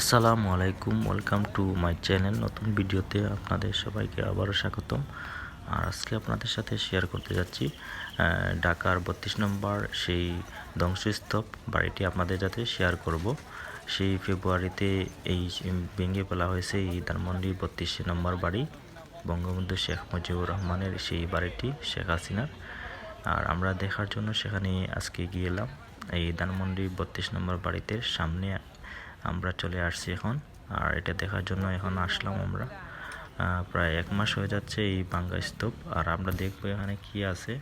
আসসালামু আলাইকুম welcome to my channel নতুন ভিডিওতে আপনাদের সবাইকে আবারও স্বাগতম। আর আজকে আপনাদের সাথে শেয়ার করতে যাচ্ছি ঢাকার বত্রিশ নম্বর সেই ধ্বংসস্তূপ বাড়িটি আপনাদের সাথে শেয়ার করব। সেই ফেব্রুয়ারিতে এই ভেঙে ফেলা হয়েছে এই ধানমন্ডি বত্রিশ নম্বর বাড়ি। বঙ্গবন্ধু শেখ মুজিবুর রহমানের সেই বাড়িটি, শেখ হাসিনার। আর আমরা দেখার জন্য সেখানে আজকে গিয়েলাম এই ধানমন্ডি বত্রিশ নম্বর বাড়িতে সামনে আমরা চলে আসছি এখন। আর এটা দেখার জন্য এখন আসলাম আমরা। প্রায় এক মাস হয়ে যাচ্ছে এই বাঙ্গা স্তূপ। আর আমরা দেখব এখানে কি আছে।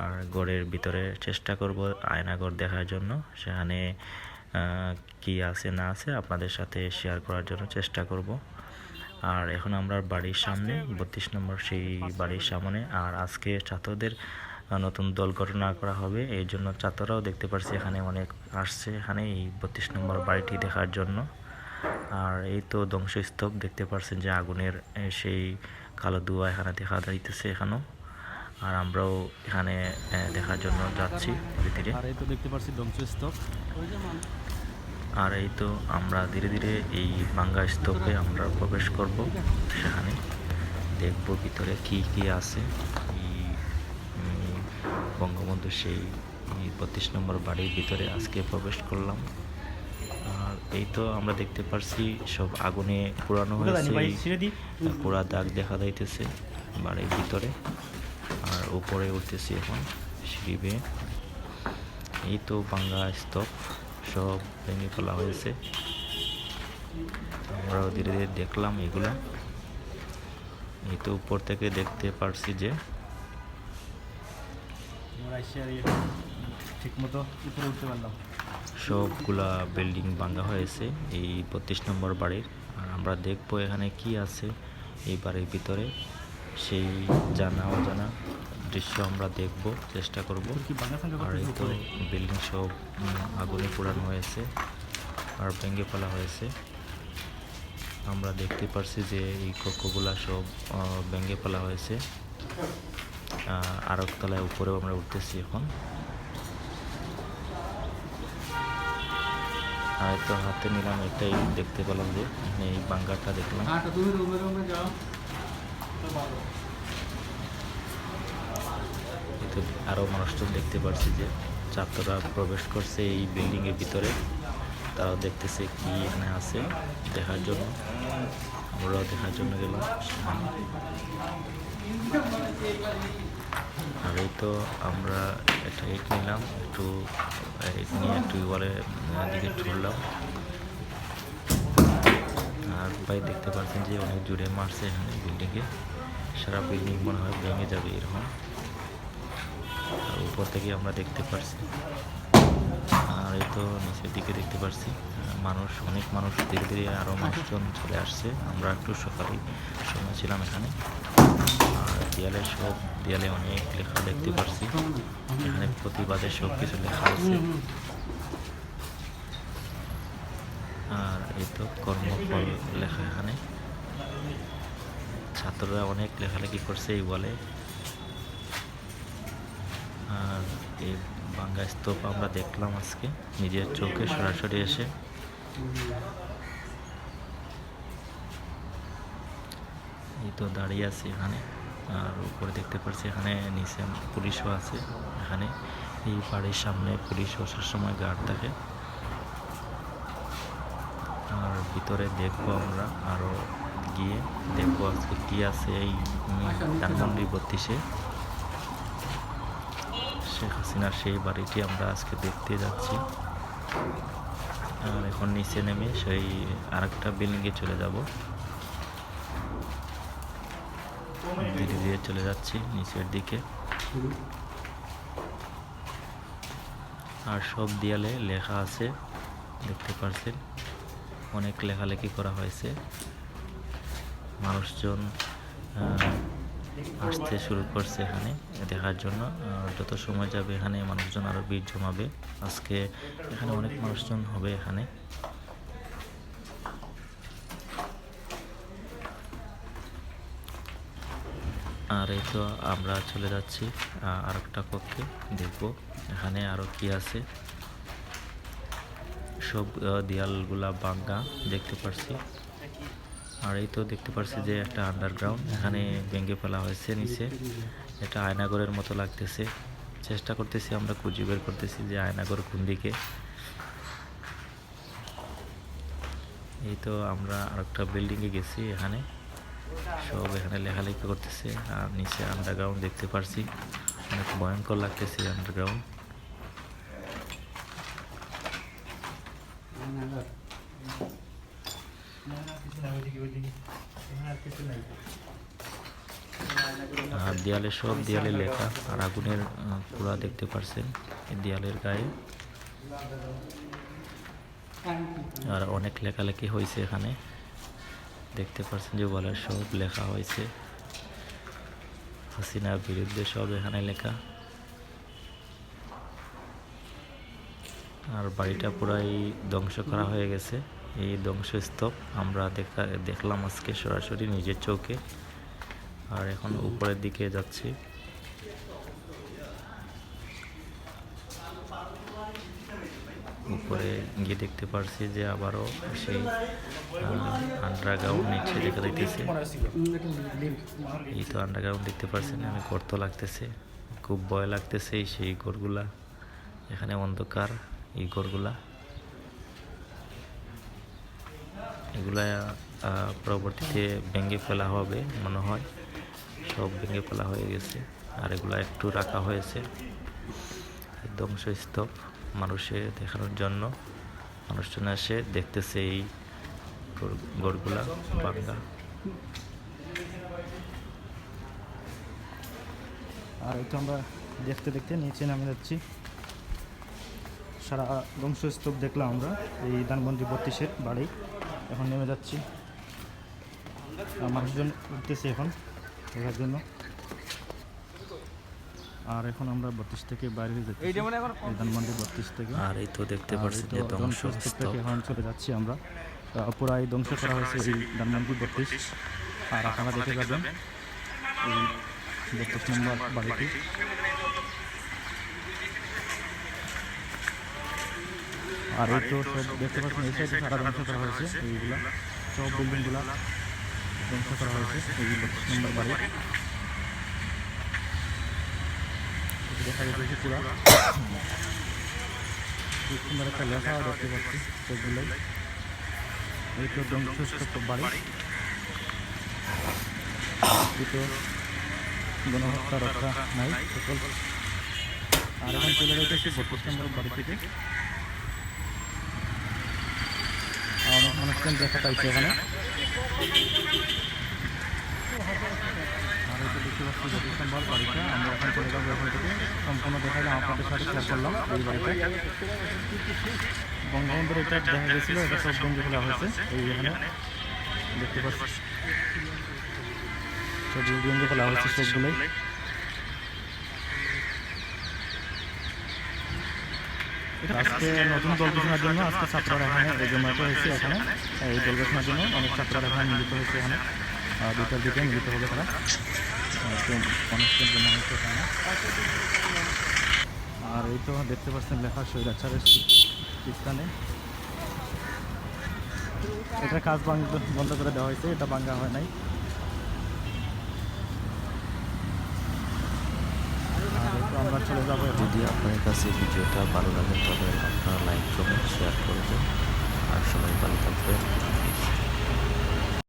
আর ঘরের ভিতরে চেষ্টা করব আয়নাঘর দেখার জন্য। সেখানে কি আছে না আছে আপনাদের সাথে শেয়ার করার জন্য চেষ্টা করব। আর এখন আমরা বাড়ির সামনে, বত্রিশ নম্বর সেই বাড়ির সামনে। আর আজকে ছাত্রদের নতুন দল গঠন করা হবে। এই জন্য ছাত্ররাও দেখতে পাচ্ছি এখানে অনেক আসছে এখানে এই বত্রিশ নম্বর বাড়িটি দেখার জন্য। আর এই তো ধ্বংসস্তূপ দেখতে পাচ্ছেন যে আগুনের সেই কালো ধোঁয়া এখানে দেখা যাইতেছে এখানেও। আর আমরাও এখানে দেখার জন্য যাচ্ছি ধীরে ধীরে। আর এই তো দেখতে পাচ্ছি ধ্বংসস্তূপ। আর এই তো আমরা ধীরে ধীরে এই বাঙ্গা স্তূপে আমরা প্রবেশ করব সেখানে। দেখব ভিতরে কি কি আছে। বঙ্গবন্ধু সেই বত্রিশ নম্বর বাড়ির ভিতরে আজকে প্রবেশ করলাম। আর এই তো আমরা দেখতে পারছি সব আগুনে পুরানো হয়েছে। পুরা দাগ দেখা যাইতেছে বাড়ির ভিতরে। আর উপরে উঠতেছি এখন সিঁড়ি বেয়ে। এই তো বাংলা স্তূপ সব ভেঙে ফেলা হয়েছে। আমরাও ধীরে ধীরে দেখলাম এগুলো। এই তো উপর থেকে দেখতে পারছি যে ঠিক উপরে উঠতে পারলাম। সবগুলা বিল্ডিং ভাঙা হয়েছে এই বত্রিশ নম্বর বাড়ির। আর আমরা দেখব এখানে কি আছে এই বাড়ির ভিতরে। সেই জানা অজানা দৃশ্য আমরা দেখব চেষ্টা করব। আর এই তো বিল্ডিং সব আগুনে পোড়ানো হয়েছে আর ভেঙে ফেলা হয়েছে। আমরা দেখতে পারছি যে এই কক্ষগুলা সব ভেঙে ফেলা হয়েছে। আরক তলায় উপরেও আমরা উঠতেছি এখন। আর তো হাতে নিলাম এটাই দেখতে পেলাম যে এই বাঙ্গাটা দেখলাম। কিন্তু আরও মানুষজন দেখতে পাচ্ছি যে ছাত্ররা প্রবেশ করছে এই বিল্ডিংয়ের ভিতরে। তারাও দেখতেছে কি এখানে আছে দেখার জন্য। আমরাও দেখার জন্য গেলাম। আর এই তো আমরা একটা ইট নিলাম, একটু ইট নিয়ে একটু বলে দিকে ছুড়লাম। আর ভাই দেখতে পাচ্ছেন যে অনেক জুড়ে মারছে এখানে বিল্ডিংয়ে সারা বিল্ডিং মনে হয় ভেঙে যাবে এরকম। আর উপর থেকে আমরা দেখতে পারছি। আর এই তো নিচের দিকে দেখতে পারছি মানুষ, অনেক মানুষ, ধীরে ধীরে আরও মানুষজন চলে আসছে। আমরা একটু সকালেই সময় ছিলাম এখানে। আর দেয়ালে সব, দেয়ালে অনেক লেখা দেখতে পারছি। এখানে প্রতিবাদের সব কিছু লেখা আছে। আর এই তো কর্মফল লেখা এখানে। ছাত্ররা অনেক লেখালেখি করছে এই বলে আর এই বাঙ্গা স্তূপ আমরা দেখলাম আজকে। নিজের চোখে সরাসরি এসে। এই তো দাঁড়িয়ে আছি এখানে। আর উপরে দেখতে পাচ্ছি এখানে নিচে পুলিশও আছে। এখানে এই বাড়ির সামনে পুলিশ বসার সময় গার্ড থাকে। আর ভিতরে দেখব আমরা আরও গিয়ে দেখব আজকে কী আছে এই ধানমন্ডি বত্রিশে। শেখ হাসিনার সেই বাড়িটি আমরা আজকে দেখতে যাচ্ছি। আর এখন নিচে নেমে সেই আরেকটা বিল্ডিংয়ে চলে যাব। ধীরে ধীরে চলে যাচ্ছি নিচের দিকে। আর সব দেয়ালে লেখা আছে, দেখতে পাচ্ছেন অনেক লেখালেখি করা হয়েছে। মানুষজন আসতে শুরু করছে এখানে দেখার জন্য। যত সময় যাবে এখানে মানুষজন আরও ভিড় জমাবে। আজকে এখানে অনেক মানুষজন হবে এখানে। আর এই তো আমরা চলে যাচ্ছি আর একটা কক্ষে। দেখব এখানে আরও কি আছে। সব দেয়ালগুলা বাঙ্গা দেখতে পারছি। আর এই তো দেখতে পারছি যে একটা আন্ডারগ্রাউন্ড এখানে ভেঙে ফেলা হয়েছে নিচে। এটা আয়নাগরের মতো লাগতেছে। চেষ্টা করতেছি আমরা খুঁজে বের করতেছি যে আয়নাগর কোন দিকে। এই তো আমরা আরেকটা বিল্ডিংয়ে গেছি এখানে। সব এখানে লেখালেখি করতেছে। আর নিচে আন্ডারগ্রাউন্ড দেখতে পারছি। অনেক ভয়ঙ্কর লাগতেছে আন্ডারগ্রাউন্ড আর দেয়ালে সব দেয়ালে লেখা। আর আগুনের পোড়া দেখতে পারছেন দেয়ালের গায়ে। আর অনেক লেখালেখি হয়েছে এখানে। দেখতে পারছেন যে বলার সব লেখা হয়েছে। হাসিনার বিরুদ্ধে সব এখানে লেখা। আর বাড়িটা পুরাই ধ্বংস করা হয়ে গেছে। এই ধ্বংসস্তূপ আমরা দেখা, দেখলাম আজকে সরাসরি নিজের চোখে। আর এখন উপরের দিকে যাচ্ছি। উপরে গিয়ে দেখতে পারছি যে আবারও সেই আন্ডারগ্রাউন্ড নিচে দেখা যাইতেছে। এই তো আন্ডারগ্রাউন্ড দেখতে পারছেন অনেক গর্ত লাগতেছে। খুব ভয় লাগতেছে সেই ঘরগুলা এখানে অন্ধকার, এই ঘরগুলা এগুলা পরবর্তীতে ভেঙে ফেলা হবে মনে হয়। সব ভেঙে ফেলা হয়ে গেছে। আর এগুলা একটু রাখা হয়েছে। ধ্বংসস্তূপ মানুষে দেখানোর জন্য। মানুষজন এসে দেখতেছে এই ঘরগুলা বাঙ্গা আর তো আমরা দেখতে দেখতে নিচে নামে যাচ্ছি। সারা ধ্বংসস্তূপ দেখলাম আমরা, এই ধানবন্দি বত্রিশের বাড়ি। এখন নেমে যাচ্ছি। মানুষজন উঠতেছে এখন দেখার জন্য। আর এখন আমরা বত্রিশ থেকে বাইরে হয়ে যাচ্ছি ধানবন্দি বত্রিশ থেকে। আর এই তো দেখতে এই যে ধ্বংসস্তূপ ধ্বংসস্তূপ থেকে এখন চলে যাচ্ছি আমরা। পুরাই ধ্বংস করা হয়েছে এই ধানমন্ডি বত্রিশ। আর আপনারা দেখে যাবেন এই বত্রিশ নম্বর বাড়িটি। আর এই তো সব দেখতে পাচ্ছেন এই সাইডে সারা ধ্বংস করা হয়েছে এইগুলা সব বিল্ডিংগুলা ধ্বংস করা হয়েছে এই বত্রিশ নম্বর বাড়ি। দেখা যাচ্ছে পুরা। খুব সুন্দর একটা লেখা দেখতে পাচ্ছি সেগুলোই। এই তো ধ্বংসস্তূপ বাড়ি। গণহত্যা রক্ষা নাই সকল। আর এখন চলে যাইতেছি বত্রিশ নম্বর বাড়ি থেকে আর অনেক মানুষজন দেখা পাইছে এখানে। আর তো দেখতে পাচ্ছি বত্রিশ নম্বর বাড়িটা, আমরা এখন চলে যাব এখান থেকে। সম্পূর্ণ দেখাইলাম, আপনাদের সাথে শেয়ার করলাম এই বাড়িটা। বঙ্গবন্ধুর এটা দেখা গেছিল, এটা সব ভেঙে ফেলা হয়েছে, এই এখানে। দেখতে পাচ্ছি। সব ভেঙে ফেলা হয়েছে সবগুলোই। আজকে নতুন দল ঘোষণার জন্য আজকে ছাত্ররা এখানে জমায়েত হয়েছে এখানে। এই দল ঘোষণার জন্য অনেক ছাত্ররা এখানে মিলিত হয়েছে এখানে। দুটার দিকে মিলিত হবে তারা। আর এই তো দেখতে পাচ্ছেন লেখা স্বৈরাচারের স্থানে এটা কাজ বন্ধ করে দেওয়া হয়েছে, এটা ভাঙ্গা হয় নাই আর এই তো আমরা চলে যাব যদি আপনার কাছে ভিডিওটা ভালো লাগে তবে আপনারা লাইক কমেন্ট শেয়ার করবেন আর সবাই ভালো থাকবেন।